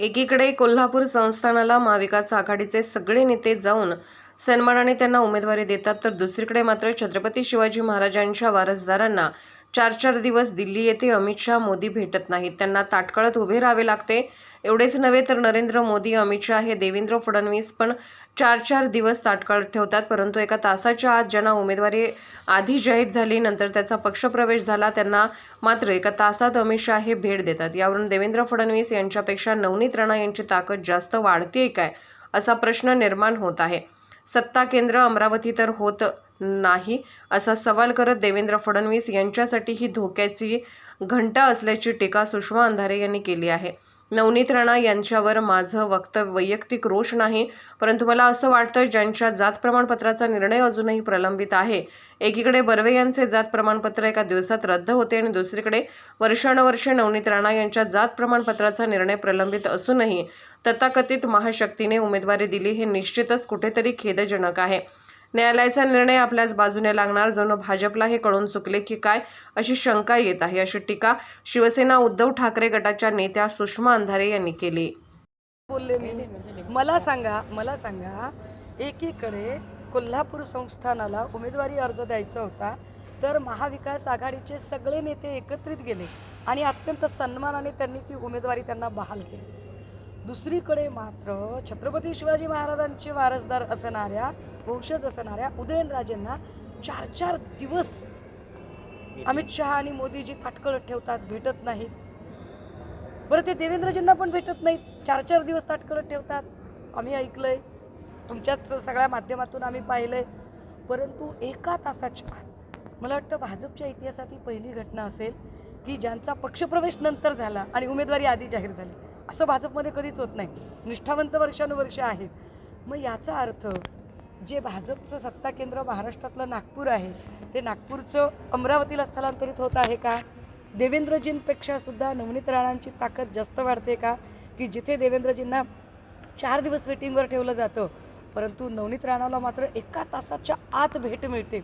एकीकडे कोल्हापूर संस्थानाला महाविकास आघाडीचे सगळे नेते जाऊन सन्मानाने त्यांना उमेदवारी देतात तर दुसरीकडे मात्र छत्रपती शिवाजी महाराजांच्या वारसदारांना चार चार दिवस दिल्ली येथे अमित शहा मोदी भेटत नाहीत. त्यांना ताटकळत उभे राहावे लागते. एवढेच नव्हे तर नरेंद्र मोदी अमित शहा हे देवेंद्र फडणवीस पण चार चार दिवस ताटकाळ ठेवतात. परंतु एका तासाच्या आत ज्यांना उमेदवारी आधी जाहीर झाली नंतर त्याचा पक्षप्रवेश झाला त्यांना मात्र एका तासात अमित शहा हे भेट देतात. यावरून देवेंद्र फडणवीस यांच्यापेक्षा नवनीत राणा यांची ताकद जास्त वाढतीये काय असा प्रश्न निर्माण होत आहे. सत्ता केंद्र अमरावती तर होत नाही असा सवाल करत देवेंद्र फडणवीस यांच्यासाठी ही धोक्याची घंटा असल्याची टीका सुषमा अंधारे यांनी केली आहे. नवनीत राणा यांच्यावर माझं वक्तव्य वैयक्तिक रोष नाही परंतु मला असं वाटतं ज्यांच्या जात प्रमाणपत्राचा निर्णय अजूनही प्रलंबित आहे. एकीकडे बर्वे यांचे जात प्रमाणपत्र एका दिवसात रद्द होते आणि दुसरीकडे वर्षानुवर्षे नवनीत राणा यांच्या जात प्रमाणपत्राचा निर्णय प्रलंबित असूनही तथाकथित महाशक्तीने उमेदवारी दिली हे निश्चितच कुठेतरी खेदजनक आहे. न्यायालयाचा निर्णय आपल्याच बाजूने लागणार. जणू भाजपला हे कळून चुकले की काय अशी शंका येत आहे अशी टीका शिवसेना उद्धव ठाकरे गटाच्या नेत्या सुषमा अंधारे यांनी केली. बोलले मी. मला सांगा मला सांगा एकीकडे कोल्हापूर संस्थानाला उमेदवारी अर्ज द्यायचा होता तर महाविकास आघाडीचे सगळे नेते एकत्रित गेले आणि अत्यंत सन्मानाने त्यांनी ती उमेदवारी त्यांना बहाल केली. दुसरीकडे मात्र छत्रपती शिवाजी महाराजांचे वारसदार असणाऱ्या वंशज असणाऱ्या उदयनराजेंना चार चार दिवस अमित शहा आणि मोदीजी ताटकळत ठेवतात भेटत नाहीत. बरं ते देवेंद्रजींना पण भेटत नाहीत. चार चार दिवस ताटकळत ठेवतात. आम्ही ऐकलंय. तुमच्याच सगळ्या माध्यमातून आम्ही पाहिलंय. परंतु एका तासाच्या मला वाटतं भाजपच्या इतिहासात ही पहिली घटना असेल की ज्यांचा पक्षप्रवेश नंतर झाला आणि उमेदवारी आधी जाहीर झाली. असं भाजपमध्ये कधीच होत नाही. निष्ठावंत वर्षानुवर्ष आहेत. मग याचा अर्थ जे भाजपचं सत्ता केंद्र महाराष्ट्रातलं नागपूर आहे ते नागपूरचं अमरावतीला स्थलांतरित होत आहे का? देवेंद्रजींपेक्षा सुद्धा नवनीत राणांची ताकद जास्त वाढते का? की जिथे देवेंद्रजींना चार दिवस वेटिंगवर ठेवलं जातं परंतु नवनीत राणाला मात्र एका तासाच्या आत भेट मिळते.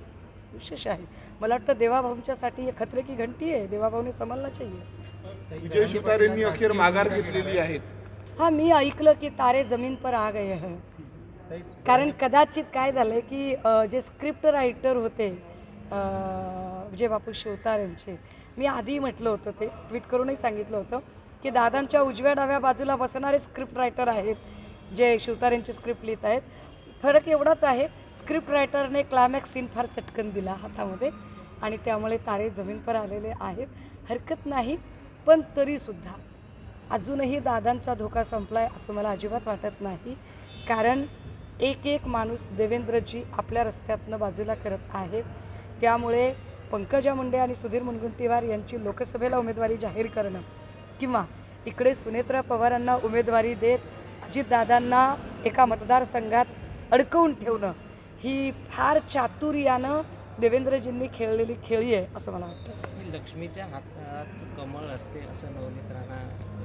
विशेष आहे. मला वाटतं देवाभाऊंच्यासाठी हे खतरे की घंटी आहे. देवाभाऊने समजला चाहिए विजय शिवतारेंनी अखेर माघार घेतलेली आहे हा मी ऐकलं की तारे जमीन पर आ गए हैं. कारण कदाचित काय झालं की जे स्क्रिप्ट रायटर होते विजय बापू शिवतार यांचे मी आधी म्हटलं होतं ते ट्विट करूनही सांगितलं होतं की दादांच्या उजव्या डाव्या बाजूला बसणारे स्क्रिप्ट रायटर आहेत जे शिवतार यांची स्क्रिप्ट लिहित आहेत. फरक एवढाच आहे स्क्रिप्ट रायटरने क्लायमॅक्स सीन फार चटकन दिला हातामध्ये आणि त्यामुळे तारे जमीन पर आलेले आहेत. हरकत नाही. पण तरीसुद्धा अजूनही दादांचा धोका संपला आहे असं मला अजिबात वाटत नाही. कारण एक एक माणूस देवेंद्रजी आपल्या रस्त्यातनं बाजूला करत आहेत. त्यामुळे पंकजा मुंडे आणि सुधीर मुनगुंटीवार यांची लोकसभेला उमेदवारी जाहीर करणं किंवा इकडे सुनेत्रा पवारांना उमेदवारी देत अजितदादांना एका मतदारसंघात अडकवून ठेवणं ही फार चातुर्यानं देवेंद्रजींनी खेळलेली खेळी आहे असं मला वाटतं. लक्ष्मीच्या हातात कमळ असते असं नवनीत राणा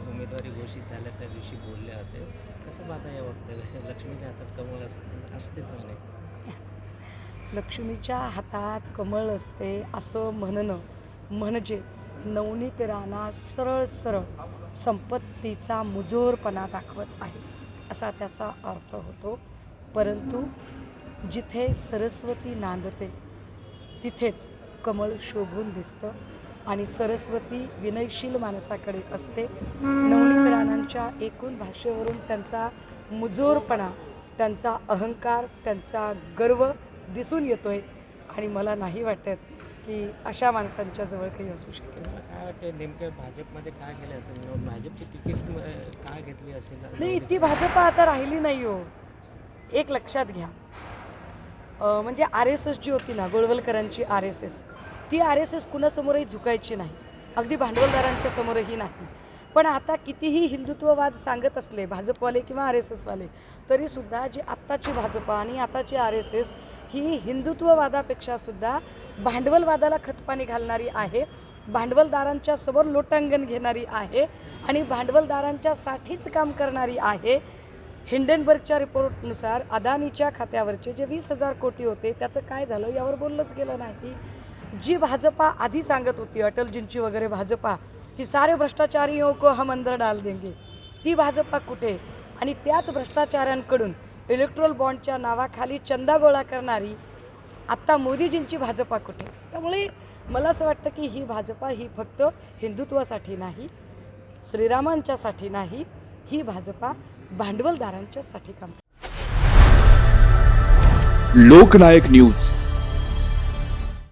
उमेदवारी घोषित झाल्या त्या दिवशी बोलले होते. कसं पाहता या वक्तव्य? लक्ष्मीच्या हातात कमळ असते असतेच म्हणे. लक्ष्मीच्या हातात कमळ असते असं म्हणणं म्हणजे नवनीत राणा सरळ सरळ संपत्तीचा मुजोरपणा दाखवत आहे असा त्याचा अर्थ होतो. परंतु जिथे सरस्वती नांदते तिथेच कमळ शोभून दिसतं. आणि सरस्वती विनयशील माणसाकडे असते. नवनीत राणांच्या एकूण भाषेवरून त्यांचा मुजोरपणा त्यांचा अहंकार त्यांचा गर्व दिसून येतोय. आणि मला नाही वाटत की अशा माणसांच्या जवळ काही असू शकेल. मला काय वाटतं नेमकं भाजपमध्ये काय केलं असेल? भाजपची तिकीट म- का घेतली असेल? नाही ती भाजपा आता राहिली नाही हो. एक लक्षात घ्या. म्हणजे आर एस एस जी होती ना गोळवलकरांची आर एस एस. ती आर एस एस कुणासमोरही झुकायची नाही. अगदी भांडवलदारांच्या समोरही नाही. पण आता कितीही हिंदुत्ववाद सांगत असले भाजपवाले किंवा आर एस एसवाले तरीसुद्धा जी आत्ताची भाजपा आणि आताची आर एस एस ही हिंदुत्ववादापेक्षा सुद्धा भांडवलवादाला खतपाणी घालणारी आहे भांडवलदारांच्या समोर लोटांगण घेणारी आहे आणि भांडवलदारांच्यासाठीच काम करणारी आहे. हिंडनबर्गच्या रिपोर्टनुसार अदानीच्या खात्यावरचे जे वीस हजार कोटी होते त्याचं काय झालं यावर बोललंच गेलं नाही. जी भाजपा आधी सांगत होती अटलजींची वगैरे भाजपा की सारे भ्रष्टाचारियों को हम अंदर डाल देंगे. ती भाजपा कुठे? आणि त्याच भ्रष्टाचाऱ्यांकडून इलेक्ट्रोल बॉन्डच्या नावाखाली चंदा गोळा करणारी आत्ता मोदीजींची भाजपा कुठे? त्यामुळे मला असं वाटतं की ही भाजपा ही फक्त हिंदुत्वासाठी नाही श्रीरामांच्यासाठी नाही ही भाजपा भांडवलदारांच्यासाठी काम लोकनायक न्यूज.